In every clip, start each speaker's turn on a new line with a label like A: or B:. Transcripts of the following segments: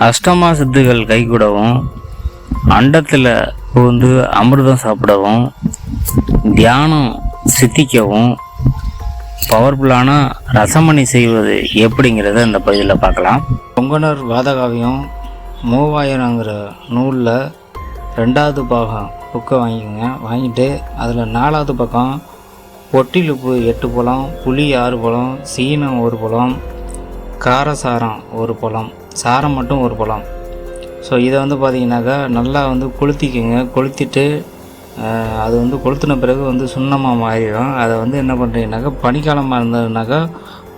A: அஷ்டமா சித்துகள் கைகூடவும் அண்டத்தில் வந்து அமிர்தம் சாப்பிடவும் தியானம் சித்திக்கவும் பவர்ஃபுல்லான ரசமணி செய்வது எப்படிங்கிறத இந்த பகுதியில் பார்க்கலாம். பொங்கனர் வாதகாவியம் மூவாயிரங்கிற நூலில் ரெண்டாவது பாகம் புக்கை வாங்கிக்கோங்க. வாங்கிட்டு அதில் நாலாவது பக்கம் பொட்டிலுப்பு எட்டு பழம் புளி ஆறு பழம் சீனம் ஒரு பழம் காரசாரம் ஒரு பழம் சாரம் மட்டும் ஒரு பழம். ஸோ இதை வந்து பார்த்தீங்கன்னாக்கா நல்லா வந்து கொளுத்திக்கோங்க. கொளுத்திட்டு அது வந்து கொளுத்தின பிறகு வந்து சுண்ணமாக மாறிடும். அதை வந்து என்ன பண்ணுறீங்கனாக்கா பனிக்காலமாக இருந்ததுனாக்கா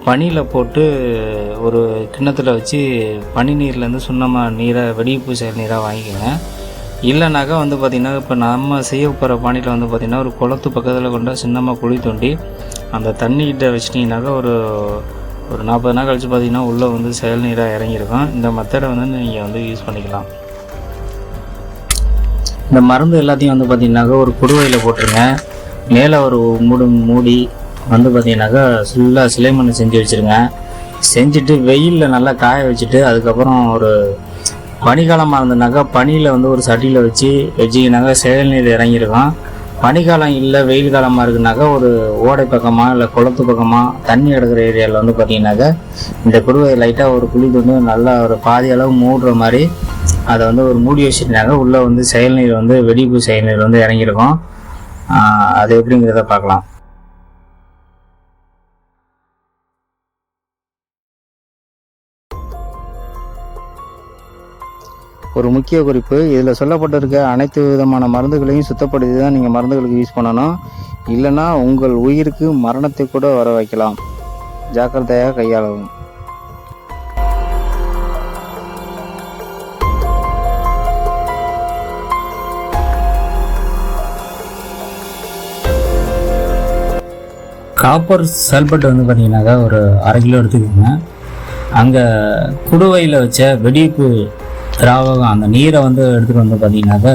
A: பனியில் போட்டு ஒரு கிண்ணத்தில் வச்சு பனி நீர்லேருந்து சுண்ணமாக நீரை வெடிப்பு செயல் நீராக வாங்கிக்கோங்க. இல்லைனாக்கா வந்து பார்த்திங்கன்னா இப்போ நம்ம செய்ய போகிற பானியில் வந்து பார்த்திங்கன்னா ஒரு குளத்து பக்கத்தில் கொண்டு சின்னமாக குழி தோண்டி அந்த தண்ணிக்கிட்ட வச்சிட்டிங்கனாக்கா ஒரு ஒரு நாற்பது நாள் கழிச்சு பார்த்தீங்கன்னா உள்ளே வந்து செயல் நீராக இறங்கியிருக்கும். இந்த மெத்தடை வந்து நீங்கள் வந்து யூஸ் பண்ணிக்கலாம். இந்த மருந்து எல்லாத்தையும் வந்து பார்த்தீங்கன்னாக்கா ஒரு குடுவையில் போட்டுருங்க. மேலே ஒரு மூடு மூடி வந்து பார்த்தீங்கன்னாக்கா ஃபுல்லாக சிலை மண் செஞ்சு வச்சுருங்க. செஞ்சுட்டு வெயிலில் நல்லா காய வச்சுட்டு அதுக்கப்புறம் ஒரு பனிக்காலமாக இருந்ததுனாக்கா பனியில் வந்து ஒரு சட்டியில் வச்சு வச்சிங்கனாக்கா செயல் நீர் இறங்கியிருக்கும். பனிக்காலம் இல்லை வெயில் காலமாக இருக்குனாக்கா ஒரு ஓடை பக்கமாக இல்லை குளத்து பக்கமாக தண்ணி கிடக்கிற ஏரியாவில் வந்து பார்த்தீங்கன்னாக்கா இந்த குடுவையை லைட்டாக ஒரு குழி தோண்டி நல்லா ஒரு பாதி அளவு மூடுற மாதிரி அதை வந்து ஒரு மூடி வச்சுட்டாங்க உள்ளே வந்து செயல்நீர் வந்து வெடிப்பு செயல்நீர் வந்து இறங்கியிருக்கும். அது எப்படிங்கிறத பார்க்கலாம். ஒரு முக்கிய குறிப்பு. இதில் சொல்லப்பட்டிருக்க அனைத்து விதமான மருந்துகளையும் சுத்தப்படுத்தி தான் நீங்கள் மருந்துகளுக்கு யூஸ் பண்ணணும். இல்லைன்னா உங்கள் உயிருக்கு மரணத்தை கூட வர வைக்கலாம். ஜாக்கிரதையாக கையாளவும். காப்பர் சல்பட் வந்து பார்த்தீங்கன்னாக்கா ஒரு அரை கிலோ எடுத்துக்கோங்க. அங்கே குடுவையில் வச்ச வெடிப்பு திராவகம் அந்த நீரை வந்து எடுத்துகிட்டு வந்து பார்த்தீங்கன்னாக்கா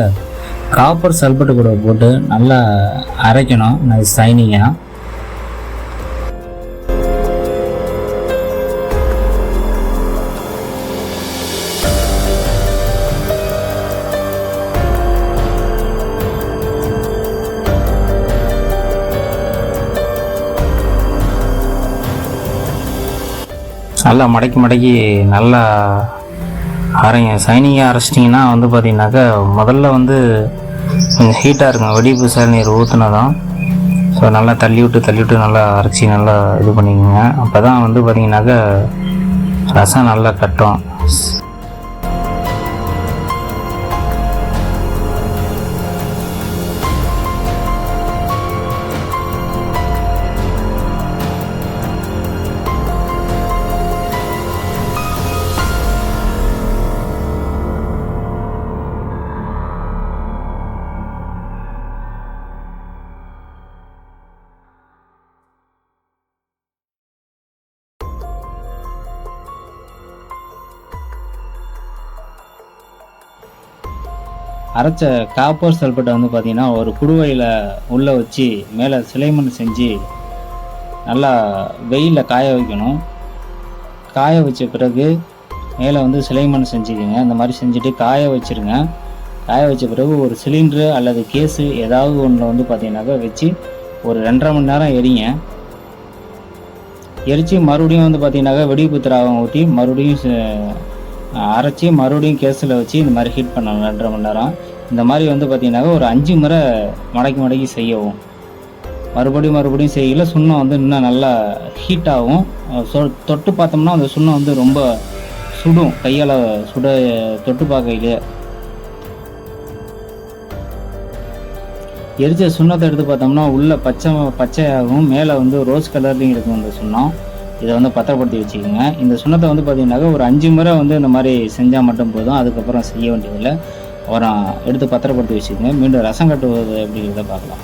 A: காப்பர் சல்பட்டு கூட போட்டு நல்லா அரைக்கணும். நல்ல சைனிங்காக நல்லா மடக்கி மடக்கி நல்லா அரைங்க சைனிங்காக அரைச்சிட்டிங்கன்னா வந்து பார்த்தீங்கன்னாக்கா முதல்ல வந்து கொஞ்சம் ஹீட்டாக இருக்கும் வெடிப்பு சார் நீர் ஊற்றுனதும் ஸோ நல்லா தள்ளி விட்டு தள்ளி விட்டு நல்லா அரைச்சி நல்லா இது பண்ணிக்கோங்க. அப்போ தான் வந்து பார்த்தீங்கன்னாக்கா ரசம் நல்லா கட்டும். அரைச்ச காப்பர் செல்பட்டை வந்து பார்த்தீங்கன்னா ஒரு குடுவையில் உள்ளே வச்சு மேலே சிலைமண் செஞ்சு நல்லா வெயிலில் காய வைக்கணும். காய வச்ச பிறகு மேலே வந்து சிலைமண் செஞ்சுக்கோங்க. இந்த மாதிரி செஞ்சுட்டு காய வச்சிருங்க. காய வச்ச பிறகு ஒரு சிலிண்ட்ரு அல்லது கேஸு ஏதாவது ஒன்றில் வந்து பார்த்தீங்கன்னாக்கா வச்சு ஒரு ரெண்டரை மணி நேரம் எரிங்க. எரித்து மறுபடியும் வந்து பார்த்தீங்கன்னாக்கா வெடிப்பு திராவம் ஊற்றி மறுபடியும் அரைச்சி மறுபடியும் கேஸில் வச்சு இந்த மாதிரி ஹீட் பண்ணணும். ரெண்டரை மணி நேரம். இந்த மாதிரி வந்து பார்த்தீங்கன்னாக்கா ஒரு அஞ்சு முறை மடக்கி மடக்கி செய்யவும். மறுபடியும் மறுபடியும் செய்யல சுண்ணம் வந்து இன்னும் நல்லா ஹீட் ஆகும். சொ- தொட்டு பார்த்தோம்னா அந்த சுண்ணம் வந்து ரொம்ப சுடும் கையால் சுட தொட்டு பார்க்கையிலே. எரிச்ச சுண்ணத்தை எடுத்து பார்த்தோம்னா உள்ள பச்சை பச்சையாகவும் மேலே வந்து ரோஸ் கலர்லையும் இருக்கும் அந்த சுண்ணம். இதை வந்து பத்திரப்படுத்தி வச்சுக்கோங்க. இந்த சுண்ணத்தை வந்து பார்த்தீங்கன்னாக்கா ஒரு அஞ்சு முறை வந்து இந்த மாதிரி செஞ்சால் மட்டும் போதும். அதுக்கப்புறம் செய்ய வேண்டியதில்லை. அப்புறம் எடுத்து பத்திரப்படுத்தி வச்சுக்கோங்க. மீண்டும் ரசம் கட்டுவது அப்படிங்கிறத பார்க்கலாம்.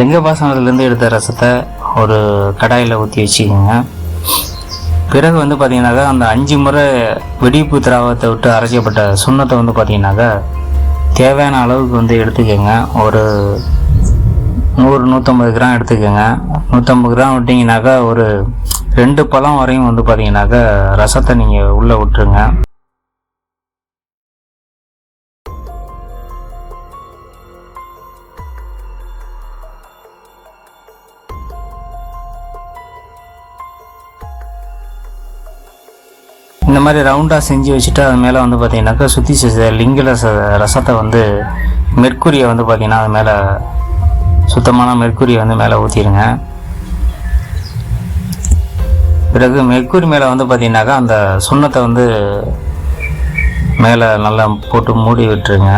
A: லிங்க பாசனத்துலேருந்து எடுத்த ரசத்தை ஒரு கடாயில் ஊற்றி வச்சுக்கோங்க. பிறகு வந்து பார்த்தீங்கன்னாக்கா அந்த அஞ்சு முறை வெடிப்பு திராவத்தை விட்டு அரைக்கப்பட்ட சுண்ணத்தை வந்து பார்த்தீங்கன்னாக்கா தேவையான அளவுக்கு வந்து எடுத்துக்கோங்க. ஒரு நூறு நூற்றம்பது கிராம் எடுத்துக்கோங்க. நூற்றம்பது கிராம் விட்டிங்கனாக்கா ஒரு ரெண்டு பழம் வரையும் வந்து பார்த்தீங்கன்னாக்கா ரசத்தை நீங்கள் உள்ளே விட்டுருங்க. இந்த மாதிரி ரவுண்டாக செஞ்சு வச்சுட்டு அது மேலே வந்து பார்த்தீங்கன்னாக்கா சுற்றி லிங்க ரச ரசத்தை வந்து மெர்க்குரியை வந்து பார்த்தீங்கன்னா அது மேலே சுத்தமான மெர்க்குரியை வந்து மேலே ஊற்றிடுங்க பிறகு மெர்க்குரி மேலே வந்து பார்த்தீங்கன்னாக்கா அந்த சுண்ணத்தை வந்து மேலே நல்லா போட்டு மூடி விட்டுருங்க.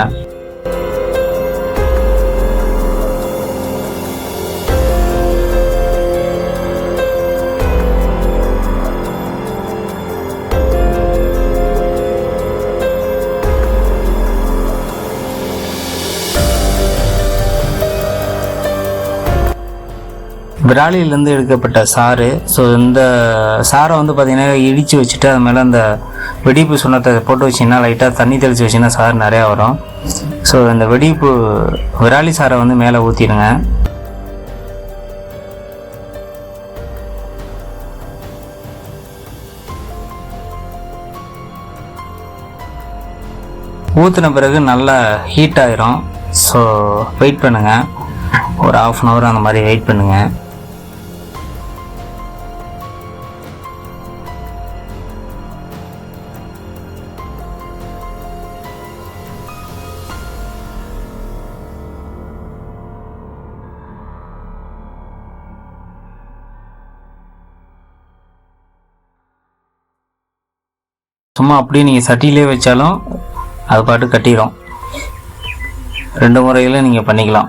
A: விராலியிலேருந்து எடுக்கப்பட்ட சாறு. ஸோ இந்த சாரை வந்து பார்த்திங்கன்னா இடித்து வச்சுட்டு அது மேலே அந்த வெடிப்பு சுண்ணத்தை போட்டு வச்சிங்கன்னா லைட்டாக தண்ணி தெளித்து வச்சிங்கன்னா சாறு நிறையா வரும். ஸோ இந்த வெடிப்பு விராலி சாரை வந்து மேலே ஊற்றிடுங்க ஊற்றின பிறகு நல்லா ஹீட் ஆயிரும். ஸோ வெயிட் பண்ணுங்கள் ஒரு ஆஃப் அன் ஹவர் அந்த மாதிரி வெயிட் பண்ணுங்கள் சும்மா அப்படியே நீங்கள் சட்டியிலே வச்சாலும் அது பாட்டு கட்டிடும் ரெண்டு முறையில் நீங்கள் பண்ணிக்கலாம்.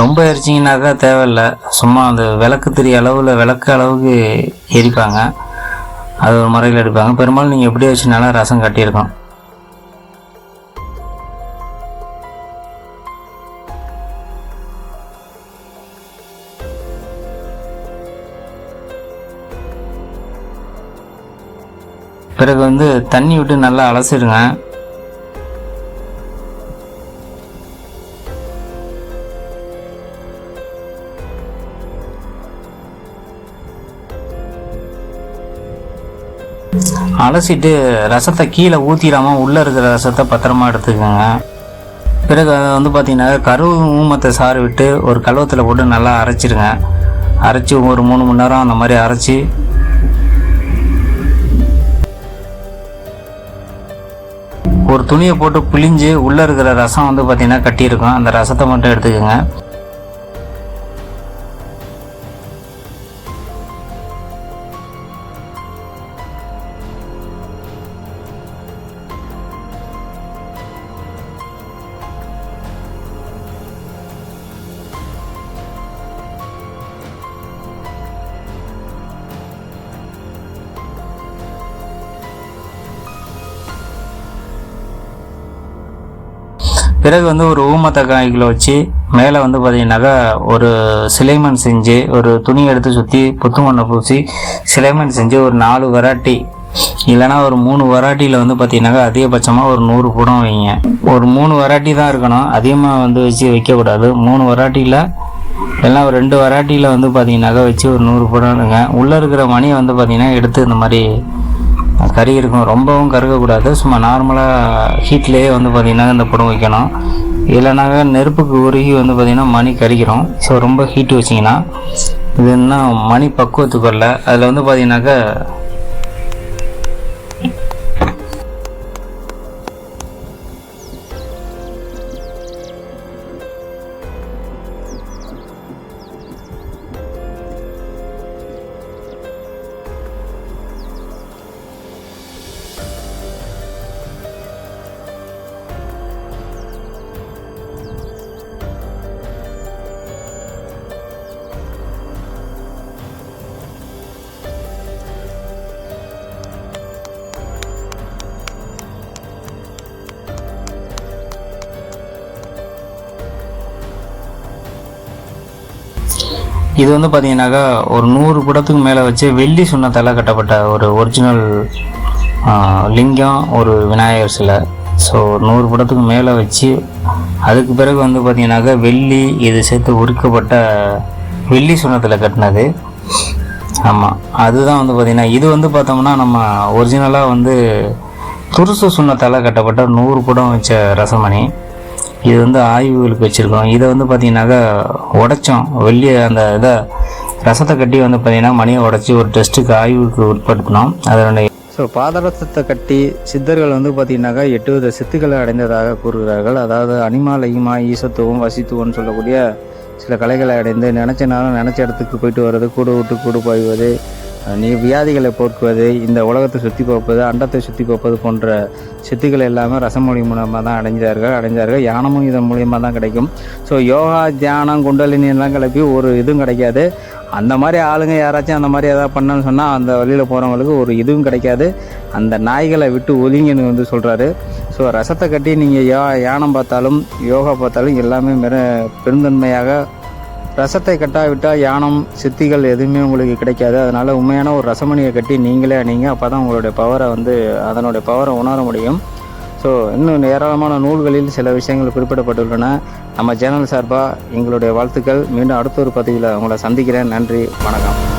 A: ரொம்ப எரிச்சிங்கனாக்கா தேவையில்ல. சும்மா அந்த விளக்கு தெரிய அளவில் விளக்கு அளவுக்கு எரிப்பாங்க. அது ஒரு முறையில் எடுப்பாங்க. பெரும்பாலும் நீங்கள் எப்படி வச்சுனாலும் ரசம் கட்டியிருக்கோம் வந்து தண்ணி விட்டு நல்லா அலசிடுங்க. அலசிட்டு ரசத்தை கீழே ஊற்றிடாமல் உள்ளே இருக்கிற ரசத்தை பத்திரமா எடுத்துக்கோங்க. பிறகு அதை வந்து பார்த்திங்கன்னா கரு ஊமத்தை சாறு விட்டு ஒரு கழுவத்தில் போட்டு நல்லா அரைச்சிடுங்க. அரைச்சி ஒரு மூணு மணி நேரம் அந்த மாதிரி அரைச்சி துணியை போட்டு புளிஞ்சு உள்ளே இருக்கிற ரசம் வந்து பார்த்தீங்கன்னா கட்டியிருக்கும். அந்த ரசத்தை மட்டும் எடுத்துக்கோங்க. பிறகு வந்து ஒரு ஊமத்தக்காய்களை வச்சு மேலே வந்து பார்த்தீங்கன்னாக்கா ஒரு சிலைமண் செஞ்சு ஒரு துணி எடுத்து சுற்றி புத்து மண்ணை பூசி சிலைமண் செஞ்சு ஒரு நாலு வெரைட்டி. இல்லைன்னா ஒரு மூணு வெரைட்டியில் வந்து பார்த்தீங்கன்னாக்கா அதிகபட்சமாக ஒரு நூறு குடம் வைங்க. ஒரு மூணு வெரைட்டி தான் இருக்கணும். அதிகமாக வந்து வச்சு வைக்கக்கூடாது. மூணு வெரைட்டியில் எல்லாம் ஒரு ரெண்டு வெரைட்டியில் வந்து பார்த்தீங்கன்னாக்கா வச்சு ஒரு நூறு குடம்ங்க உள்ளே இருக்கிற மணியை வந்து பார்த்தீங்கன்னா எடுத்து இந்த மாதிரி கறி இருக்கும் ரொம்பவும் கருகக்கூடாது. சும்மா நார்மலாக ஹீட்லேயே வந்து பார்த்திங்கன்னா இந்த படம் வைக்கணும். இல்லைனாக்கா நெருப்புக்கு உருகி வந்து பார்த்திங்கன்னா மணி கறிக்கிறோம் ஸோ ரொம்ப ஹீட்டு வச்சிங்கன்னா இது என்ன மணி பக்குவத்துக்கு வரல. அதில் வந்து பார்த்திங்கனாக்கா இது வந்து பார்த்தீங்கன்னாக்கா ஒரு நூறு படத்துக்கு மேலே வச்சு வெள்ளி சுண்ணத்தால் கட்டப்பட்ட ஒரு ஒரிஜினல் லிங்கம் ஒரு விநாயகர் சிலை. ஸோ நூறு படத்துக்கு மேலே வச்சு அதுக்கு பிறகு வந்து பார்த்தீங்கன்னாக்கா வெள்ளி இது சேர்த்து உருக்கப்பட்ட வெள்ளி சுண்ணத்தில் கட்டினது. ஆமாம் அதுதான் வந்து பார்த்திங்கன்னா இது வந்து பார்த்தோம்னா நம்ம ஒரிஜினலாக வந்து துருசு சுண்ணத்தால் கட்டப்பட்ட நூறு குடம் வச்ச ரசமணி. இது வந்து ஆய்வுகளுக்கு வச்சுருக்கோம் இதை வந்து பார்த்திங்கனாக்கா உடைச்சோம். வெள்ளி அந்த இதை ரசத்தை கட்டி வந்து பார்த்திங்கன்னா மணியை உடைச்சி ஒரு டெஸ்ட்டுக்கு ஆய்வுக்கு உட்படுத்தினோம். அதனுடைய
B: ஸோ பாதரசத்தை கட்டி சித்தர்கள் வந்து பார்த்தீங்கன்னாக்கா எட்டு வித சித்துக்களை அடைந்ததாக கூறுகிறார்கள். அதாவது அனிமா லகிமா ஈசத்துவம் வசித்துவம்னு சொல்லக்கூடிய சில கலைகளை அடைந்து நினச்ச நேரம் நினச்ச இடத்துக்கு போயிட்டு வர்றது கூடு விட்டு கூடு பாய்வது நீ வியாதிகளை போக்குவது இந்த உலகத்தை சுற்றி பார்ப்பது அண்டத்தை சுற்றி பார்ப்பது போன்ற சித்துக்கள் எல்லாமே ரசமொழி மூலமாக தான் அடைஞ்சார்கள். அடைஞ்சார்கள். யானமும் இதன் மூலியமாக தான் கிடைக்கும். ஸோ யோகா தியானம் குண்டலினியெல்லாம் கிளப்பி ஒரு இதுவும் கிடைக்காது. அந்த மாதிரி ஆளுங்க யாராச்சும் அந்த மாதிரி எதாவது பண்ணணும்னு சொன்னால் அந்த வழியில் போகிறவங்களுக்கு ஒரு இதுவும் கிடைக்காது. அந்த நாய்களை விட்டு ஒதுங்கன்னு வந்து சொல்கிறாரு ஸோ ரசத்தை கட்டி நீங்கள் யா யானம் பார்த்தாலும் யோகா பார்த்தாலும் எல்லாமே மிக பெருந்தன்மையாக ரசத்தை கட்டாவிட்டால் யானம் சித்திகள் எதுவுமே உங்களுக்கு கிடைக்காது. அதனால் உண்மையான ஒரு ரசமணியை கட்டி நீங்களே அணிங்க. அப்போ தான் உங்களுடைய பவரை வந்து அதனுடைய பவரை உணர முடியும். ஸோ இன்னும் ஏராளமான நூல்களில் சில விஷயங்கள் குறிப்பிடப்பட்டுள்ளன. நம்ம சேனல் சார்பாக எங்களுடைய வாழ்த்துக்கள். மீண்டும் அடுத்த ஒரு பதிவில் உங்களை சந்திக்கிறேன். நன்றி. வணக்கம்.